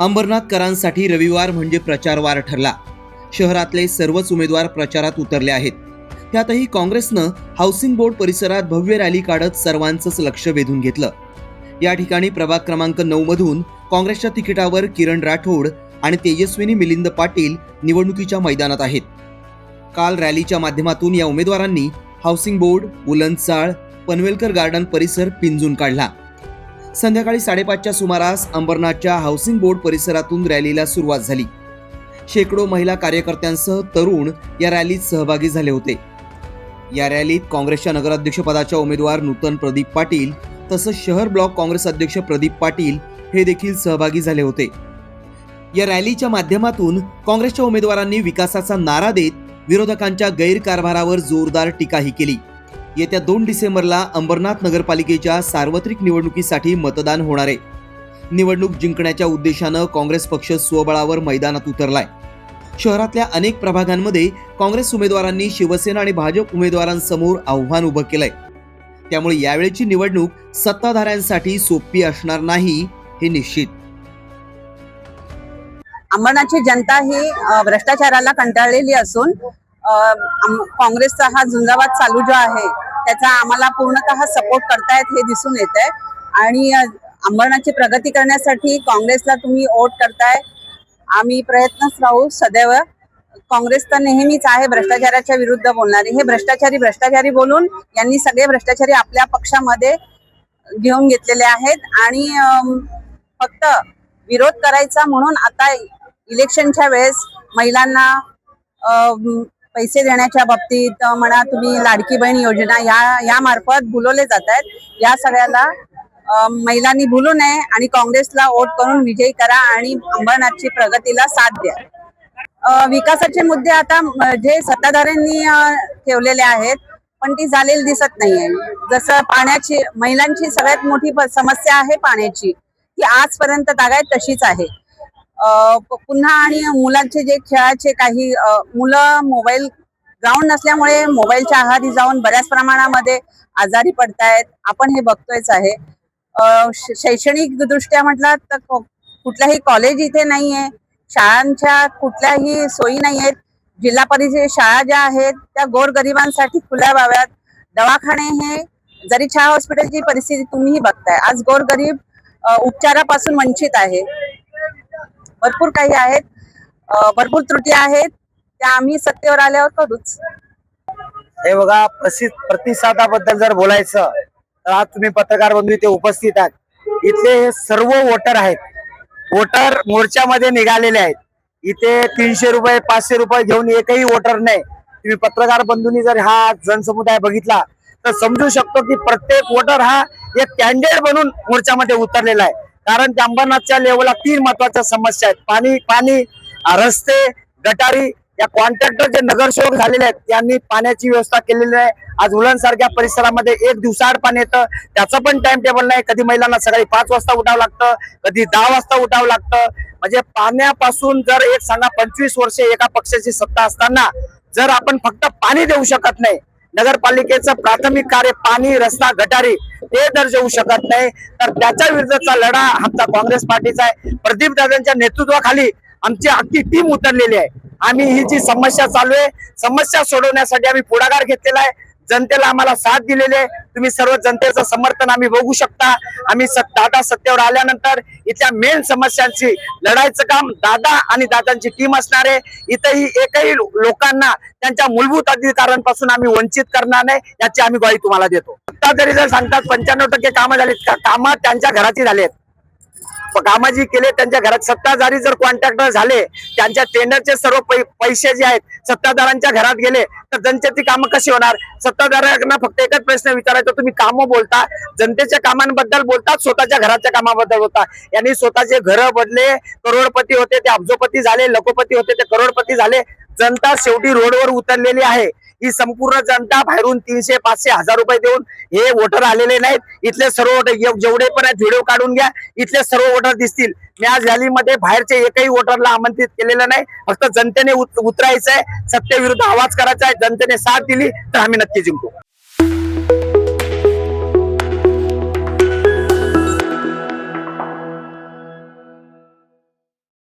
अंबरनाथकरांसाठी रविवार म्हणजे प्रचारवार ठरला. शहरातले सर्वच उमेदवार प्रचारात उतरले आहेत. त्यातही काँग्रेसनं हाऊसिंग बोर्ड परिसरात भव्य रॅली काढत सर्वांचंच लक्ष वेधून घेतलं. या ठिकाणी प्रभाग क्रमांक नऊ मधून काँग्रेसच्या तिकिटावर किरण राठोड आणि तेजस्विनी मिलिंद पाटील निवडणुकीच्या मैदानात आहेत. काल रॅलीच्या माध्यमातून या उमेदवारांनी हाऊसिंग बोर्ड उलनचाळ पनवेलकर गार्डन परिसर पिंजून काढला. संध्याकाळी साडेपाचच्या सुमारास अंबरनाथच्या हाऊसिंग बोर्ड परिसरातून रॅलीला सुरुवात झाली. शेकडो महिला कार्यकर्त्यांसह तरुण या रॅलीत सहभागी झाले होते. या रॅलीत काँग्रेसच्या नगराध्यक्षपदाच्या उमेदवार नूतन प्रदीप पाटील तसंच शहर ब्लॉक काँग्रेस अध्यक्ष प्रदीप पाटील हे देखील सहभागी झाले होते. या रॅलीच्या माध्यमातून काँग्रेसच्या उमेदवारांनी विकासाचा नारा देत विरोधकांच्या गैरकारभारावर जोरदार टीकाही केली. येत्या दोन डिसेंबरला अंबरनाथ नगरपालिकेच्या सार्वत्रिक निवडणुकीसाठी मतदान होणार आहे. निवडणूक जिंकण्याच्या उद्देशानं काँग्रेस पक्ष स्वबळावर मैदानात उतरलाय. शहरातल्या अनेक प्रभागांमध्ये काँग्रेस उमेदवारांनी शिवसेना आणि भाजप उमेदवारांसमोर आव्हान उभं केलंय. त्यामुळे यावेळची निवडणूक सत्ताधाऱ्यांसाठी सोपी असणार नाही हे निश्चित. अंबरनाथची जनता ही भ्रष्टाचाराला कंटाळलेली असून काँग्रेसचा हा झुंजावाद चालू जो आहे त्याचा आम्हाला पूर्णतः सपोर्ट करतायत हे दिसून येत आहे आणि अंबरनाथची प्रगती करण्यासाठी काँग्रेसला तुम्ही वोट करताय. आम्ही प्रयत्नच राहू सदैव. काँग्रेस तर नेहमीच आहे भ्रष्टाचाराच्या विरुद्ध बोलणारी. हे भ्रष्टाचारी भ्रष्टाचारी बोलून यांनी सगळे भ्रष्टाचारी आपल्या पक्षामध्ये घेऊन घेतलेले आहेत. आणि फक्त विरोध करायचा म्हणून आता इलेक्शनच्या वेळेस महिलांना पैसे देण्याच्या बाबतीत म्हणा तुम्ही लाडकी बहीण योजना या या मार्फत भुलवले जात आहेत. या सगळ्याला महिलांनी भुलू नये आणि काँग्रेसला वोट करून विजयी करा आणि अंबरनाथची प्रगतीला साथ द्या. विकासाचे मुद्दे आता जे सत्ताधाऱ्यांनी ठेवलेले आहेत पण ती झालेली दिसत नाहीये. जसं पाण्याची महिलांची सगळ्यात मोठी समस्या आहे पाण्याची. ती आजपर्यंत तागायत तशीच आहे. पुन्हा आणि मुलांचे जे खेळाचे काही मुलं मोबाईल ग्राउंड नसल्यामुळे मोबाईलच्या आहारी जाऊन बऱ्याच प्रमाणामध्ये आजारी पडतायत. आपण हे बघतोयच आहे. शैक्षणिक दृष्ट्या म्हटलं तर कुठल्याही कॉलेज इथे नाहीये. शाळांच्या कुठल्याही सोयी नाही आहेत जिल्हा परिषद शाळा ज्या आहेत त्या गोरगरिबांसाठी खुल्या व्हाव्यात. दवाखाने हे जरी छा हॉस्पिटलची परिस्थिती तुम्हीही बघताय आज गोरगरीब उपचारापासून वंचित आहे. भरपूर काही आहेत. भरपूर त्रुटी आहेत. त्या आम्ही सत्तेवर आल्यावर करूच. हे बघा प्रसिद्ध प्रतिसादाबद्दल जर बोलायचं तर आज तुम्ही पत्रकार बंधू इथे उपस्थित आहात. इथले हे सर्व वोटर आहेत. वोटर मोर्चामध्ये निघालेले आहेत. इथे तीनशे रुपये पाचशे रुपये घेऊन एकही वोटर नाही. तुम्ही पत्रकार बंधूंनी जर हा जनसमुदाय बघितला तर समजू शकतो की प्रत्येक वोटर हा एक कॅन्डिडेट बनून मोर्चामध्ये उतरलेला आहे. कारण त्या अंबरनाथच्या लेवलला तीन महत्त्वाच्या समस्या आहेत. पाणी पाणी रस्ते गटारी या कॉन्ट्रॅक्टर जे नगरसेवक झालेले आहेत त्यांनी पाण्याची व्यवस्था केलेली आहे. आज उलनसारख्या परिसरामध्ये एक दिवसाआड पाणी येतं. त्याचं पण टाइम टेबल नाही. कधी महिलांना सकाळी पाच वाजता उठावं लागतं कधी दहा वाजता उठावं लागतं. म्हणजे पाण्यापासून जर एक सांगा पंचवीस वर्षे एका पक्षाची सत्ता असताना जर आपण फक्त पाणी देऊ शकत नाही नगरपालिकेचं प्राथमिक कार्य पाणी रस्ता गटारी ते जर देऊ शकत नाही. तर त्याच्या विरुद्धचा लढा आमचा काँग्रेस पार्टीचा आहे. प्रदीप दादांच्या नेतृत्वाखाली आमची अख्खी टीम उतरलेली आहे. आम्ही ही जी समस्या चालू आहे समस्या सोडवण्यासाठी आम्ही पुढाकार घेतलेला आहे. जनतेला आम्हाला साथ दिलेले तुम्ही सर्व जनतेचं समर्थन आम्ही बघू शकता. आम्ही दादा सत्तेवर आल्यानंतर इथल्या मेन समस्यांची लढायचं काम दादा आणि दादांची टीम असणार आहे. इथंही एकही लोकांना त्यांच्या मूलभूत अधिकारांपासून आम्ही वंचित करणार नाही याची आम्ही ग्वाही तुम्हाला देतो. आता जरी जर सांगतात पंच्याण्णव टक्के कामं झालीत. का कामं त्यांच्या घराची झालेत. आहेत जी केले त्यांच्या घरात सत्ताधारी जर कॉन्ट्रॅक्टर झाले त्यांच्या टेंडरचे सर्व पै- पैसे जे आहेत सत्ताधारांच्या घरात गेले तर जनतेची कामं कशी होणार? सत्ताधाऱ्यांना फक्त एकच प्रश्न विचारायचा तुम्ही कामं बोलता जनतेच्या कामांबद्दल बोलतात स्वतःच्या घराच्या कामाबद्दल बोलता. यांनी स्वतःचे घर बदले करोडपती होते ते अब्जोपती झाले लखोपती होते ते करोडपती झाले जनता शेवटी रोडवर उतरलेली आहे. ही संपूर्ण जनता बाहेरून तीनशे पाचशे हजार रुपये देऊन हे वोटर आलेले नाहीत. इथले सर्व वोटर जेवढे पण आहेत व्हिडिओ काढून घ्या. इथले सर्व वोटर दिसतील. मी आज रॅलीमध्ये बाहेरचे एकही वोटरला आमंत्रित केलेलं नाही. फक्त जनतेने उत- उतरायचंय. सत्तेविरुद्ध आवाज करायचा आहे जनतेने साथ दिली तर आम्ही नक्की जिंकू.